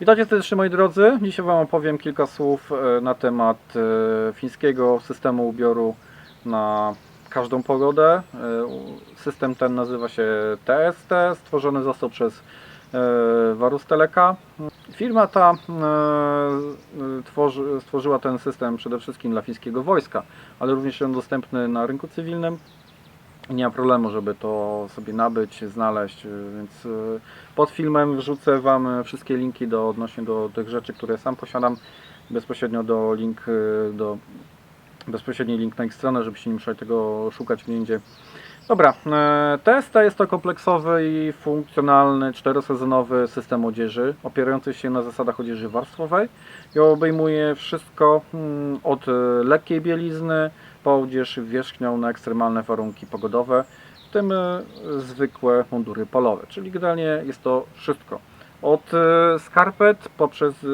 Witajcie serdecznie moi drodzy. Dzisiaj Wam opowiem kilka słów e, na temat e, fińskiego systemu ubioru na każdą pogodę. E, System ten nazywa się TST, stworzony został przez e, Varus Teleka. Firma ta tworzy, stworzyła ten system przede wszystkim dla fińskiego wojska, ale również jest on dostępny na rynku cywilnym. Nie ma problemu, żeby to sobie nabyć, znaleźć, y, więc y, pod filmem wrzucę Wam y, wszystkie linki do, odnośnie do tych rzeczy, które sam posiadam, bezpośrednio do link, y, do bezpośredni link na ich stronę, żebyście nie musieli tego szukać gdzie indziej. Dobra, e, TST jest to kompleksowy i funkcjonalny czterosezonowy system odzieży, opierający się na zasadach odzieży warstwowej i obejmuje wszystko mm, od lekkiej bielizny odzież wierzchnią na ekstremalne warunki pogodowe, w tym e, zwykłe mundury polowe, czyli generalnie jest to wszystko. Od e, skarpet poprzez e,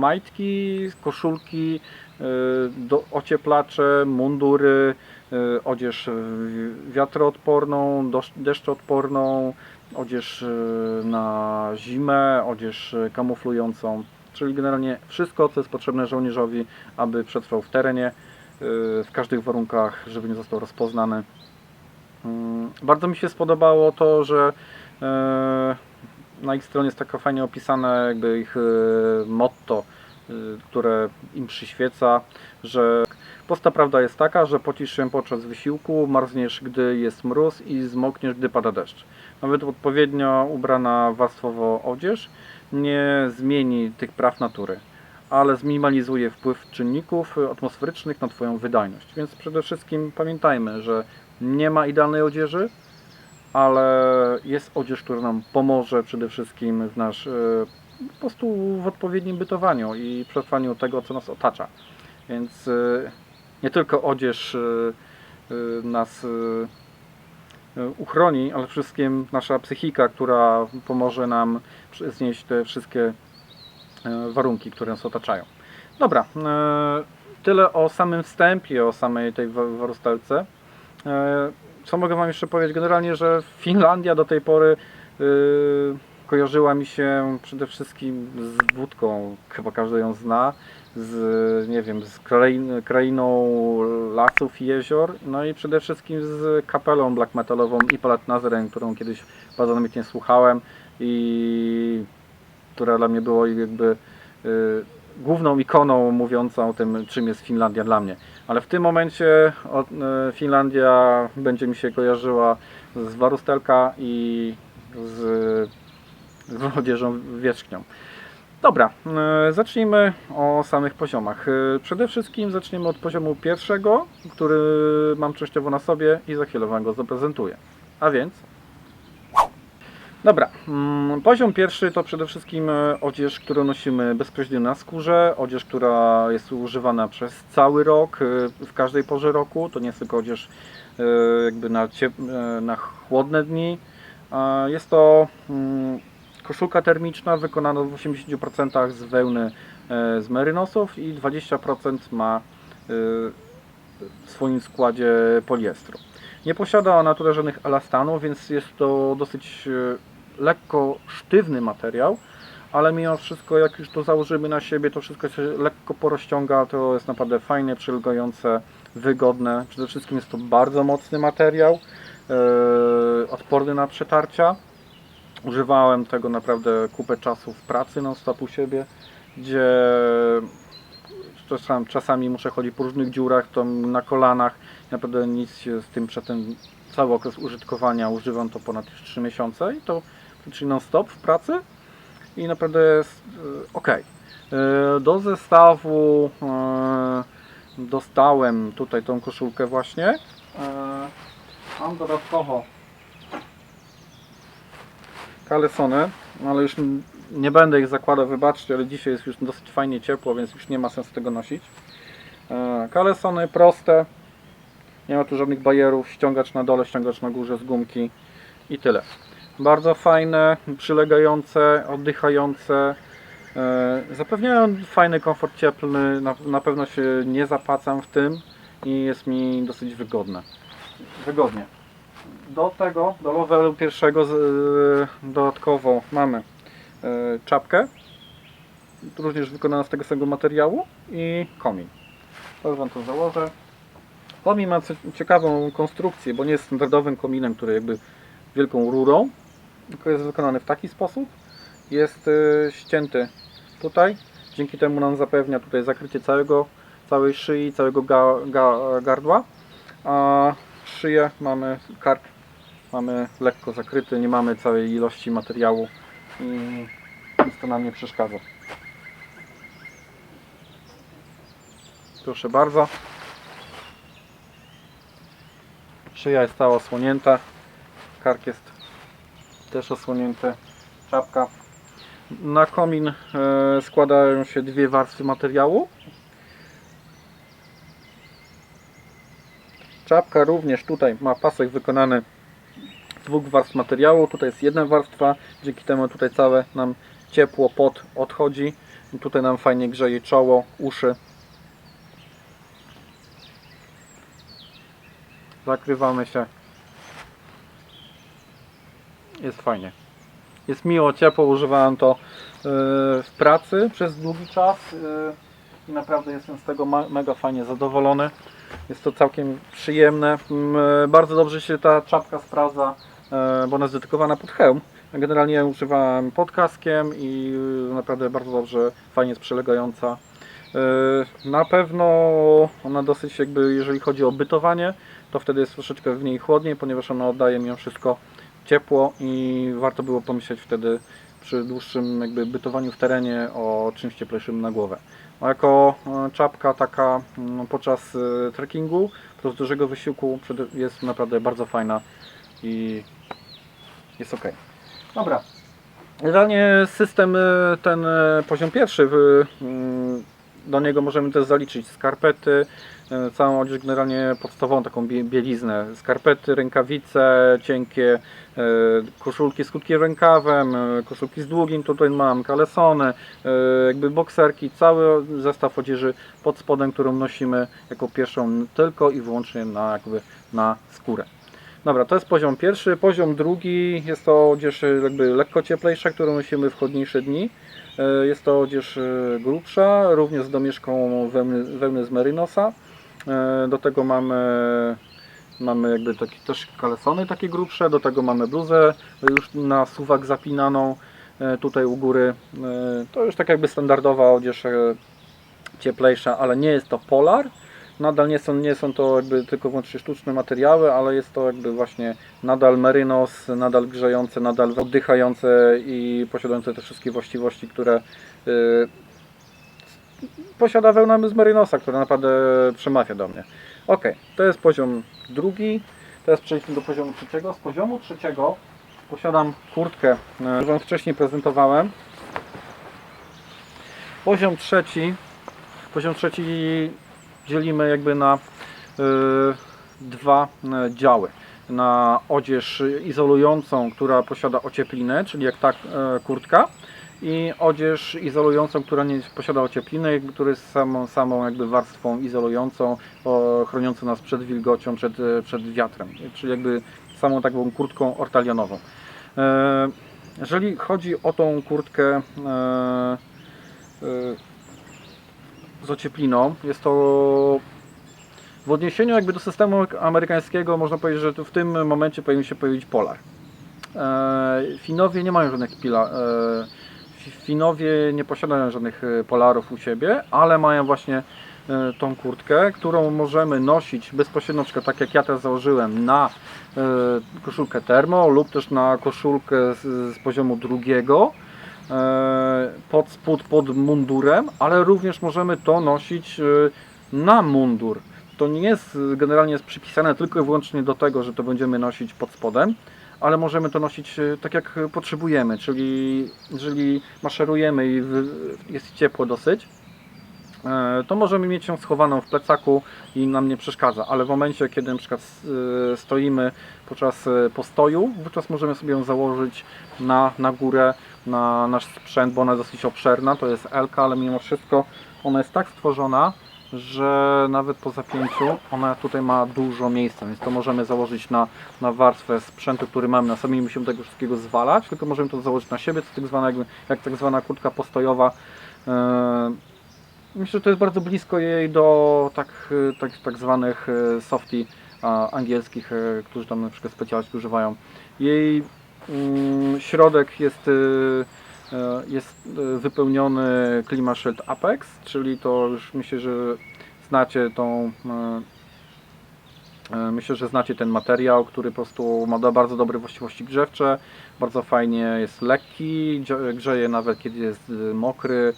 majtki, koszulki, do, ocieplacze, mundury, odzież wiatroodporną, deszczoodporną, odzież na zimę, odzież kamuflującą, czyli generalnie wszystko, co jest potrzebne żołnierzowi, aby przetrwał w terenie, w każdych warunkach, żeby nie został rozpoznany. Mm, Bardzo mi się spodobało to, że e, na ich stronie jest taka fajnie opisane jakby ich e, motto, które im przyświeca, że prosta prawda jest taka, że pocisz się podczas wysiłku, marzniesz gdy jest mróz i zmokniesz gdy pada deszcz. Nawet odpowiednio ubrana warstwowo odzież nie zmieni tych praw natury, ale zminimalizuje wpływ czynników atmosferycznych na Twoją wydajność. Więc przede wszystkim pamiętajmy, że nie ma idealnej odzieży, ale jest odzież, która nam pomoże przede wszystkim w nasz e, po prostu w odpowiednim bytowaniu i przetrwaniu tego, co nas otacza. Więc e, nie tylko odzież e, nas uchroni, ale przede wszystkim nasza psychika, która pomoże nam znieść te wszystkie warunki, które nas otaczają. Dobra, e, tyle o samym wstępie, o samej tej wa- warustelce. E, Co mogę Wam jeszcze powiedzieć? Generalnie, że Finlandia do tej pory kojarzyła mi się przede wszystkim z wódką. Chyba każdy ją zna. Z, nie wiem, z krain, krainą lasów i jezior. No i przede wszystkim z kapelą black metalową Ipalat Nazarene, którą kiedyś bardzo namiętnie słuchałem i która dla mnie było jakby y, główną ikoną mówiącą o tym, czym jest Finlandia dla mnie. Ale w tym momencie e, Finlandia będzie mi się kojarzyła z Warustelka i z, z odzieżą wierzchnią. Dobra, e, zacznijmy o samych poziomach. Przede wszystkim zaczniemy od poziomu pierwszego, który mam częściowo na sobie i za chwilę Wam go zaprezentuję. A więc Dobra, mm, poziom pierwszy to przede wszystkim e, odzież, którą nosimy bezpośrednio na skórze, odzież, która jest używana przez cały rok, e, w każdej porze roku, to nie jest tylko odzież e, jakby na, na chłodne dni. Jest to mm, koszulka termiczna wykonana w 80% z wełny z merynosów i 20% ma w swoim składzie poliestru. Nie posiada ona tutaj żadnych elastanów, więc jest to dosyć lekko sztywny materiał, ale mimo wszystko jak już to założymy na siebie, to wszystko się lekko porozciąga, to jest naprawdę fajne, przylgające, wygodne. Przede wszystkim jest to bardzo mocny materiał, e, odporny na przetarcia. Używałem tego naprawdę kupę czasu w pracy non stop u siebie, gdzie czasami, czasami muszę chodzić po różnych dziurach, to na kolanach. Naprawdę nic się z tym przez ten cały okres użytkowania używam to ponad już 3 miesiące i to czyli non stop w pracy i naprawdę jest ok. Do zestawu e, dostałem tutaj tą koszulkę właśnie. E, Mam dodatkowo kalesony, no ale już nie będę ich zakładał, wybaczcie, ale dzisiaj jest już dosyć fajnie ciepło, więc już nie ma sensu tego nosić. E, Kalesony proste, nie ma tu żadnych bajerów, ściągacz na dole, ściągacz na górze z gumki i tyle. Bardzo fajne, przylegające, oddychające, e, zapewniają fajny komfort cieplny, na, pewno się nie zapacam w tym i jest mi dosyć wygodne. Wygodnie. Do tego, do levelu pierwszego z, dodatkowo mamy czapkę, również wykonana z tego samego materiału i komin. Teraz Wam to założę. Komin ma ciekawą konstrukcję, bo nie jest standardowym kominem, który jakby wielką rurą, tylko jest wykonany w taki sposób. Jest y, ścięty tutaj, dzięki temu nam zapewnia tutaj zakrycie całego, całej szyi, całego ga, ga, gardła, a szyję mamy, kark mamy lekko zakryty, nie mamy całej ilości materiału i nic to nam nie przeszkadza. Proszę bardzo. Szyja jest cała osłonięta. Kark jest też osłonięty. Czapka. Na komin e, składają się dwie warstwy materiału. Czapka również tutaj ma pasek wykonany z dwóch warstw materiału. Tutaj jest jedna warstwa, dzięki temu tutaj całe nam ciepło pod odchodzi. Tutaj nam fajnie grzeje czoło, uszy. Zakrywamy się. Jest fajnie. Jest miło, ciepło. Używałem to yy, w pracy przez długi czas yy, i naprawdę jestem z tego mega fajnie zadowolony. Jest to całkiem przyjemne. Mm, Bardzo dobrze się ta czapka sprawdza, bo ona jest dedykowana pod hełm. Generalnie używałem pod kaskiem i naprawdę bardzo dobrze, fajnie jest przylegająca. Na pewno ona dosyć jakby, jeżeli chodzi o bytowanie, to wtedy jest troszeczkę w niej chłodniej, ponieważ ona oddaje mimo wszystko ciepło i warto było pomyśleć wtedy przy dłuższym jakby bytowaniu w terenie o czymś cieplejszym na głowę. A jako e, czapka taka mm, podczas e, trekkingu, podczas dużego wysiłku jest naprawdę bardzo fajna i jest ok. Dobra. Generalnie system e, ten poziom pierwszy, mm, do niego możemy też zaliczyć skarpety, e, całą odzież generalnie podstawową taką bie- bieliznę. Skarpety, rękawice cienkie, e, koszulki z krótkim rękawem, e, koszulki z długim, tutaj mam kalesony, jakby bokserki, cały zestaw odzieży pod spodem, którą nosimy jako pierwszą tylko i wyłącznie na, jakby na skórę. Dobra, to jest poziom pierwszy. Poziom drugi jest to odzież e, jakby lekko cieplejsza, którą nosimy w chłodniejsze dni. E, Jest to odzież e, grubsza, również z domieszką wełny, wełny z merynosa. E, Do tego mamy, mamy jakby takie też kalesony takie grubsze, do tego mamy bluzę już na suwak zapinaną tutaj u góry. To już tak jakby standardowa odzież cieplejsza, ale nie jest to polar. Nadal nie są, nie są to jakby tylko wyłącznie sztuczne materiały, ale jest to jakby właśnie nadal merynos, nadal grzejące, nadal oddychające i posiadające te wszystkie właściwości, które y, posiada wełna z merynosa, która naprawdę przemawia do mnie. Ok, to jest poziom drugi. Teraz przejdźmy do poziomu trzeciego. Z poziomu trzeciego posiadam kurtkę, e, którą wcześniej prezentowałem. Poziom trzeci. Poziom trzeci dzielimy jakby na y, dwa y, działy. Na odzież izolującą, która posiada ociepliny, czyli jak ta y, kurtka i odzież izolującą, która nie posiada ociepliny, która jest samą, samą jakby warstwą izolującą, o, chroniącą nas przed wilgocią, przed, e, przed wiatrem, czyli jakby samą taką kurtką ortalionową. E, Jeżeli chodzi o tą kurtkę z ociepliną, jest to w odniesieniu jakby do systemu amerykańskiego można powiedzieć, że w tym momencie powinien się pojawić Polar. E, Finowie nie mają żadnych pila, e, Fi- Finowie nie posiadają żadnych e, polarów u siebie, ale mają właśnie tą kurtkę, którą możemy nosić bezpośrednio, na tak jak ja teraz założyłem, na koszulkę termo lub też na koszulkę z, poziomu drugiego pod spód, pod mundurem, ale również możemy to nosić e, na mundur. To nie jest e, generalnie jest przypisane tylko i wyłącznie do tego, że to będziemy nosić pod spodem, ale możemy to nosić e, tak jak potrzebujemy, czyli jeżeli maszerujemy i jest ciepło dosyć, e, to możemy mieć ją schowaną w plecaku i nam nie przeszkadza, ale w momencie, kiedy na przykład e, stoimy podczas e, postoju, wówczas możemy sobie ją założyć na, na górę, na nasz sprzęt, bo ona jest dosyć obszerna, to jest Elka, ale mimo wszystko ona jest tak stworzona, że nawet po zapięciu ona tutaj ma dużo miejsca, więc to możemy założyć na, na warstwę sprzętu, który mamy na sobie, nie musimy tego wszystkiego zwalać, tylko możemy to założyć na siebie, to tak zwana, jakby, jak tak zwana kurtka postojowa. E, Myślę, że to jest bardzo blisko jej do tak, e, tak, tak zwanych e, softy angielskich, e, którzy tam na przykład specjalnie używają. Jej mm, środek jest, jest wypełniony ClimaShield Apex, czyli to już myślę, że znacie tą Myślę, że znacie ten materiał, który po prostu ma bardzo dobre właściwości grzewcze, bardzo fajnie jest lekki, grzeje nawet kiedy jest mokry.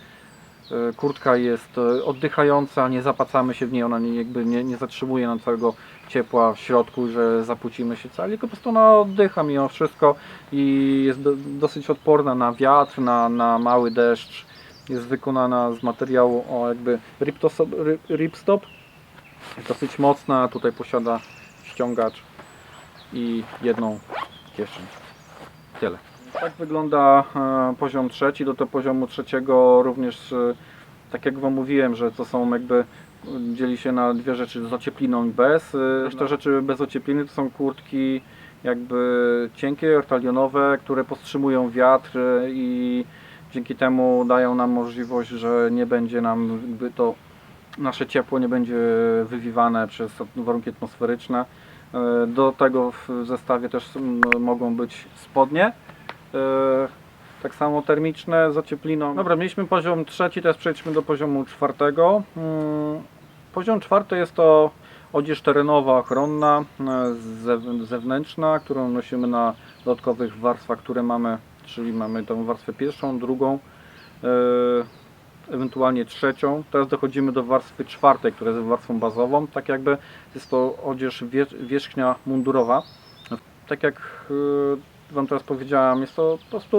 E, Kurtka jest e, oddychająca, nie zapacamy się w niej, ona nie, jakby nie, nie zatrzymuje nam całego ciepła w środku, że zapłucimy się cali, tylko po prostu ona oddycha mimo wszystko i jest do, dosyć odporna na wiatr, na, na mały deszcz. Jest wykonana z materiału o jakby ripstop, dosyć mocna, tutaj posiada ściągacz i jedną kieszeń. Tyle. Tak wygląda e, poziom trzeci. Do tego poziomu trzeciego również, e, tak jak Wam mówiłem, że to są jakby e, dzieli się na dwie rzeczy z ociepliną i bez. Te rzeczy bez ociepliny to są kurtki jakby cienkie, ortalionowe, które powstrzymują wiatr i dzięki temu dają nam możliwość, że nie będzie nam jakby to nasze ciepło nie będzie wywiewane przez warunki atmosferyczne. Do tego w zestawie też mogą być spodnie. E, Tak samo termiczne z ociepliną. Dobra, mieliśmy poziom trzeci, teraz przejdźmy do poziomu czwartego. Mm, Poziom czwarty jest to odzież terenowa, ochronna, e, zew- zewnętrzna, którą nosimy na dodatkowych warstwach, które mamy, czyli mamy tą warstwę pierwszą, drugą, e, ewentualnie trzecią. Teraz dochodzimy do warstwy czwartej, która jest warstwą bazową. Tak jakby jest to odzież wie, wierzchnia mundurowa. Tak jak Wam teraz powiedziałem, jest to po prostu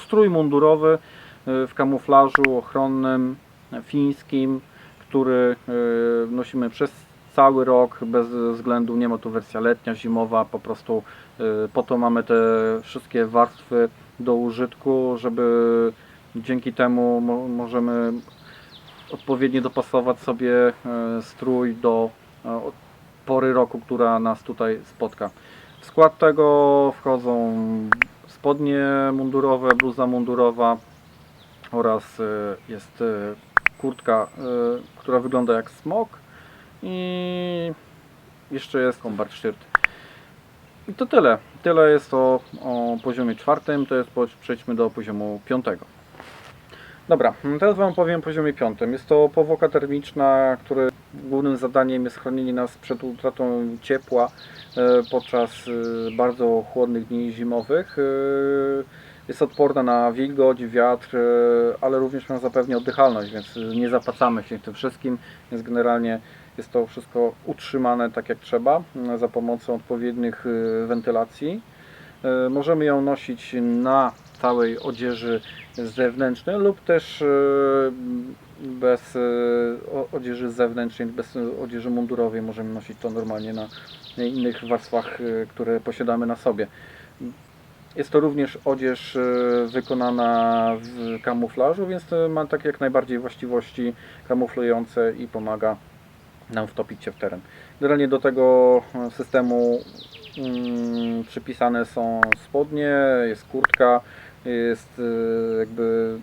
strój mundurowy e, w kamuflażu ochronnym, e, fińskim, który e, nosimy przez cały rok, bez względu, nie ma tu wersja letnia, zimowa, po prostu po to mamy te wszystkie warstwy do użytku, żeby dzięki temu mo możemy odpowiednio dopasować sobie strój do pory roku, która nas tutaj spotka. W skład tego wchodzą spodnie mundurowe, bluza mundurowa oraz e, jest e, kurtka, e, która wygląda jak smok i jeszcze jest combat shirt. I to tyle. Tyle jest o, o poziomie czwartym, to jest, przejdźmy do poziomu piątego. Dobra, teraz Wam powiem o poziomie piątym. Jest to powłoka termiczna, której głównym zadaniem jest chronienie nas przed utratą ciepła e, podczas e, bardzo chłodnych dni zimowych. E, Jest odporna na wilgoć, wiatr, ale również nam zapewnia oddychalność, więc nie zapacamy się tym wszystkim, więc generalnie jest to wszystko utrzymane tak jak trzeba e, za pomocą odpowiednich wentylacji. Możemy ją nosić na całej odzieży zewnętrznej lub też e, bez e, odzieży zewnętrznej, bez odzieży mundurowej możemy nosić to normalnie na innych warstwach, e, które posiadamy na sobie. Jest to również odzież wykonana w kamuflażu, więc ma tak jak najbardziej właściwości kamuflujące i pomaga nam wtopić się w teren. Generalnie do tego systemu mm, przypisane są spodnie, jest kurtka, jest e, jakby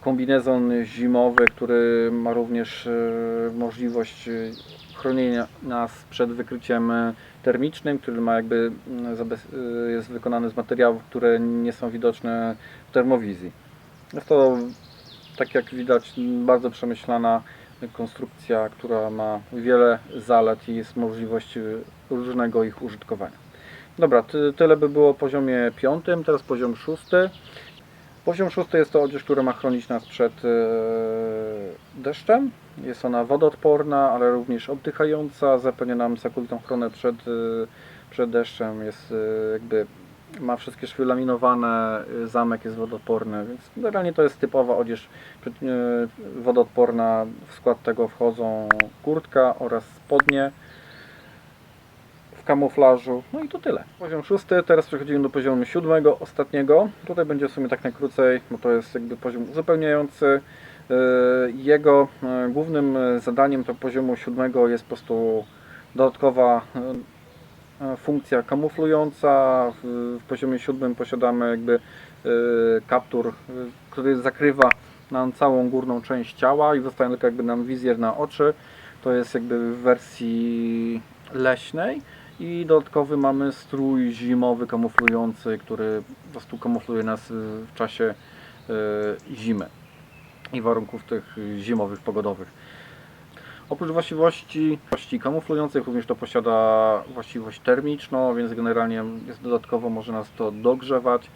kombinezon zimowy, który ma również e, możliwość e, chronienia nas przed wykryciem termicznym, który ma jakby mm, jest wykonany z materiałów, które nie są widoczne w termowizji. Jest to, tak jak widać, bardzo przemyślana konstrukcja, która ma wiele zalet i jest możliwość różnego ich użytkowania. Dobra, ty, tyle by było o poziomie piątym, teraz poziom szósty. Poziom szósty jest to odzież, która ma chronić nas przed e, deszczem. Jest ona wodoodporna, ale również oddychająca, zapewnia nam całkowitą ochronę przed, e, przed deszczem. Jest e, jakby ma wszystkie szwy laminowane, zamek jest wodoodporny, więc generalnie to jest typowa odzież wodoodporna. W skład tego wchodzą kurtka oraz spodnie kamuflażu. No i to tyle. Poziom szósty, teraz przechodzimy do poziomu siódmego, ostatniego. Tutaj będzie w sumie tak najkrócej, bo to jest jakby poziom uzupełniający. Jego e, głównym e, zadaniem to poziomu siódmego jest po prostu dodatkowa funkcja kamuflująca. W, poziomie siódmym posiadamy jakby kaptur, który zakrywa nam całą górną część ciała i zostaje tylko jakby nam wizjer na oczy. To jest jakby w wersji leśnej i dodatkowy mamy strój zimowy kamuflujący, który po prostu kamufluje nas y, w czasie y, zimy i warunków tych zimowych, pogodowych. Oprócz właściwości, właściwości kamuflujących również to posiada właściwość termiczną, więc generalnie jest dodatkowo może nas to dogrzewać.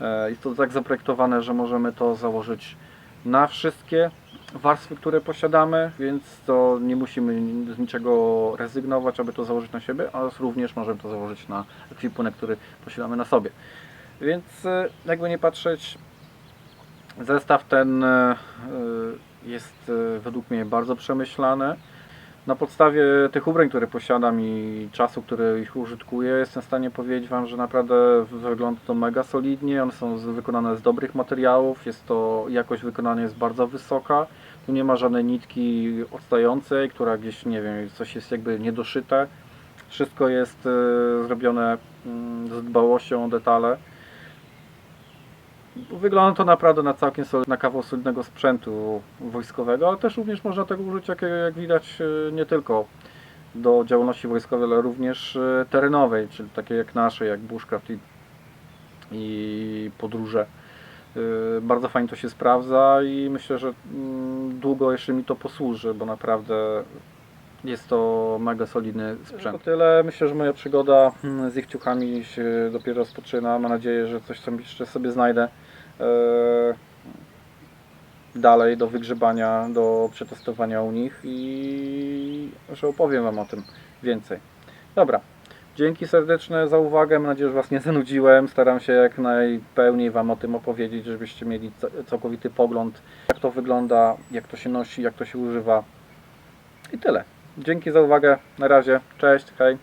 E, Jest to tak zaprojektowane, że możemy to założyć na wszystkie warstwy, które posiadamy, więc to nie musimy z niczego rezygnować, aby to założyć na siebie, ale również możemy to założyć na ekwipunek, który posiadamy na sobie. Więc e, jakby nie patrzeć, zestaw ten e, e, jest według mnie bardzo przemyślany. Na podstawie tych ubrań, które posiadam i czasu, który ich użytkuję, jestem w stanie powiedzieć Wam, że naprawdę wygląda to mega solidnie. One są wykonane z dobrych materiałów, jest to jakość wykonania jest bardzo wysoka. Tu nie ma żadnej nitki odstającej, która gdzieś, nie wiem, coś jest jakby niedoszyte. Wszystko jest e, zrobione mm, z dbałością o detale. Wygląda to naprawdę na całkiem solid, na kawał solidnego sprzętu wojskowego, ale też również można tego użyć, jak, jak widać, e, nie tylko do działalności wojskowej, ale również e, terenowej, czyli takiej jak nasze, jak bushcraft i, i podróże. E, Bardzo fajnie to się sprawdza i myślę, że mm, długo jeszcze mi to posłuży, bo naprawdę jest to mega solidny sprzęt. To tyle. Myślę, że moja przygoda mm, z ich ciuchami się dopiero rozpoczyna. Mam nadzieję, że coś tam jeszcze sobie znajdę e, dalej do wygrzebania, do przetestowania u nich i że opowiem Wam o tym więcej. Dobra. Dzięki serdeczne za uwagę. Mam nadzieję, że Was nie zanudziłem. Staram się jak najpełniej Wam o tym opowiedzieć, żebyście mieli ca- całkowity pogląd, jak to wygląda, jak to się nosi, jak to się używa. I tyle. Dzięki za uwagę. Na razie. Cześć. Hej.